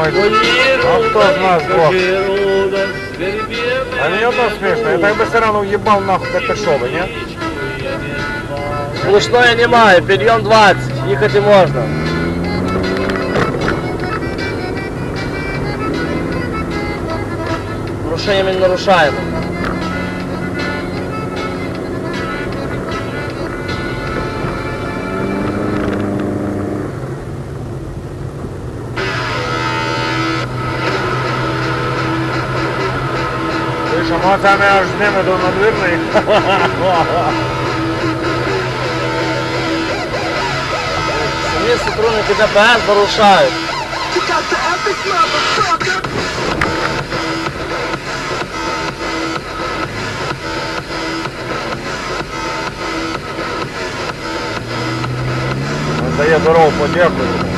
думають, а хто з нас двох? А не одно смішно, я так би все одно в'їбав нахуй Петушови, ні? Сплошної немає, підйом 20, їхати можна. Нарушення ми не нарушаємо. Ти що, ну це ми аж з ними до надвірної. Самі сотрудники ДПС нарушають. Дає дорогу, подякую.